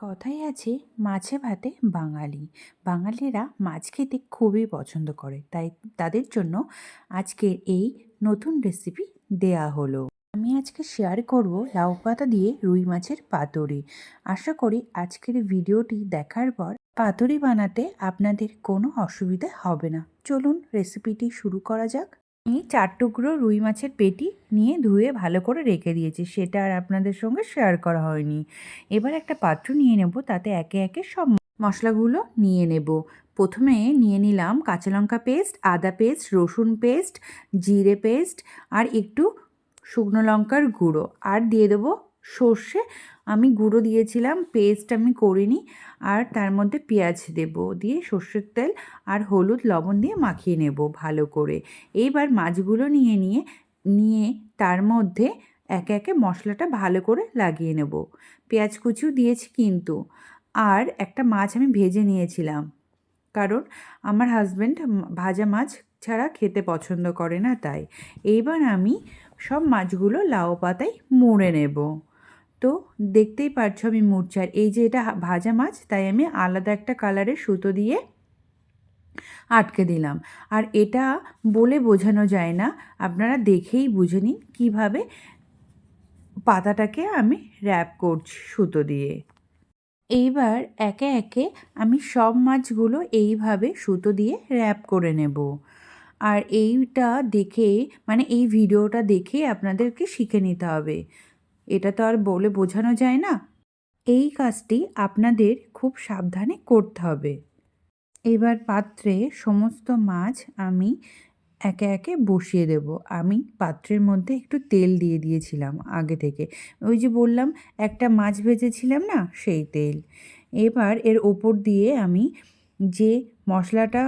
কথাই আছে, মাছে ভাতে বাঙালি। বাঙালিরা মাছ খেতে খুবই পছন্দ করে। তাই তাদের জন্য আজকের এই নতুন রেসিপি দেয়া হলো। আমি আজকে শেয়ার করব লাউ পাতা দিয়ে রুই মাছের পাতুরি। আশা করি আজকের ভিডিওটি দেখার পর পাতুরি বানাতে আপনাদের কোনো অসুবিধা হবে না। চলুন রেসিপিটি শুরু করা যাক। আমি চার টুকরো রুই মাছের পেটি নিয়ে ধুয়ে ভালো করে রেখে দিয়েছি। সেটা আর আপনাদের সঙ্গে শেয়ার করা হয়নি। এবার একটা পাত্র নিয়ে নেব, তাতে একে একে সব মশলাগুলো নিয়ে নেব। প্রথমে নিয়ে নিলাম কাঁচা লঙ্কা পেস্ট আদা পেস্ট রসুন পেস্ট জিরে পেস্ট আর একটু শুকনো লঙ্কার গুঁড়ো। আর দিয়ে দেবো সর্ষে আমি গুঁড়ো দিয়েছিলাম পেস্ট আমি করিনি, আর তার মধ্যে পেঁয়াজ দেব দিয়ে সর্ষের তেল আর হলুদ লবণ দিয়ে মাখিয়ে নেব ভালো করে। এইবার মাছগুলো নিয়ে নিয়ে নিয়ে তার মধ্যে একে একে মশলাটা ভালো করে লাগিয়ে নেব। পেঁয়াজ কুচিও দিয়েছি কিন্তু, আর একটা মাছ আমি ভেজে নিয়েছিলাম। কারণ আমার হাজব্যান্ড ভাজা মাছ ছাড়া খেতে পছন্দ করে না তাই। এইবার আমি সব মাছগুলো লাউ পাতায় মুড়ে নেব। তো দেখতেই পারছ আমি মুরচার এই যে এটা ভাজা মাছ, তাই আমি আলাদা একটা কালারের সুতো দিয়ে আটকে দিলাম। আর এটা বলে বোঝানো যায় না, আপনারা দেখেই বুঝে নিন কীভাবে পাতাটাকে আমি র্যাপ করছি সুতো দিয়ে। এইবার একে একে আমি সব মাছগুলো এইভাবে সুতো দিয়ে র্যাপ করে নেব। আর এইটা দেখে মানে এই ভিডিওটা দেখে আপনাদেরকে শিখে নিতে হবে। এটা তো আর বলে বোঝানো যায় না। এই কাজটি আপনাদের খুব সাবধানে করতে হবে। এবার পাত্রে সমস্ত মাছ আমি একে একে বসিয়ে দেব। আমি পাত্রের মধ্যে একটু তেল দিয়ে দিয়েছিলাম আগে থেকে। ওই যে বললাম, একটা মাছ ভেজেছিলাম না, সেই তেল। এবার এর ওপর দিয়ে আমি যে মশলাটা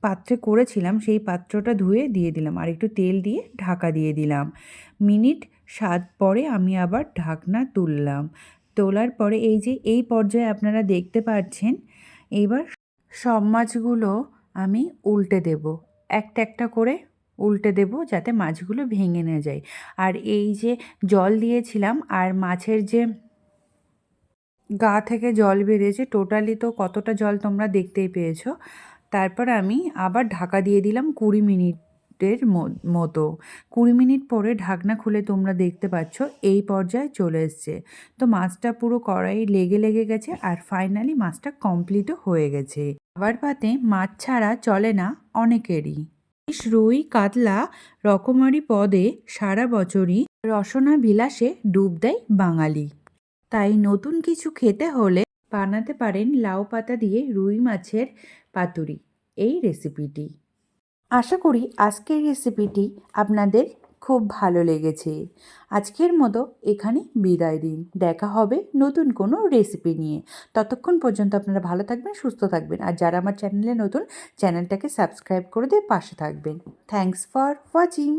পাত্রে করেছিলাম, সেই পাত্রটা ধুয়ে দিয়ে দিলাম। আর একটু তেল দিয়ে ঢাকা দিয়ে দিলাম। মিনিট সাত পরে আমি আবার ঢাকনা তুললাম। তোলার পরে এই যে এই পর্যায়ে আপনারা দেখতে পাচ্ছেন, এবার সব মাছগুলো আমি উল্টে দেব। একটা একটা করে উল্টে দেব যাতে মাছগুলো ভেঙে না যায়। আর এই যে জল দিয়েছিলাম আর মাছের যে গা থেকে জল বেরিয়েছে, টোটালি তো কতটা জল তোমরা দেখতেই পেয়েছ। তারপর আমি আবার ঢাকা দিয়ে দিলাম কুড়ি মিনিটের মতো। কুড়ি মিনিট পরে ঢাকনা খুলে তোমরা দেখতে পাচ্ছ এই পর্যায়ে চলে এসছে। তো মাছটা পুরো কড়াই লেগে লেগে গেছে আর ফাইনালি মাছটা কমপ্লিটও হয়ে গেছে। আবার পাতে মাছ ছাড়া চলে না অনেকেরই। রুই, কাতলা রকমারি পদে সারা বছরই রসনা বিলাসে ডুব দেয় বাঙালি। তাই নতুন কিছু খেতে হলে বানাতে পারেন লাউ পাতা দিয়ে রুই মাছের পাতুরি। এই রেসিপিটি আশা করি আজকের রেসিপিটি আপনাদের খুব ভালো লেগেছে। আজকের মতো এখানে বিদায় দিন দেখা হবে নতুন কোনো রেসিপি নিয়ে। ততক্ষণ পর্যন্ত আপনারা ভালো থাকবেন, সুস্থ থাকবেন। আর যারা আমার চ্যানেলে নতুন চ্যানেলটাকে সাবস্ক্রাইব করে দিয়ে পাশে থাকবেন। Thanks for watching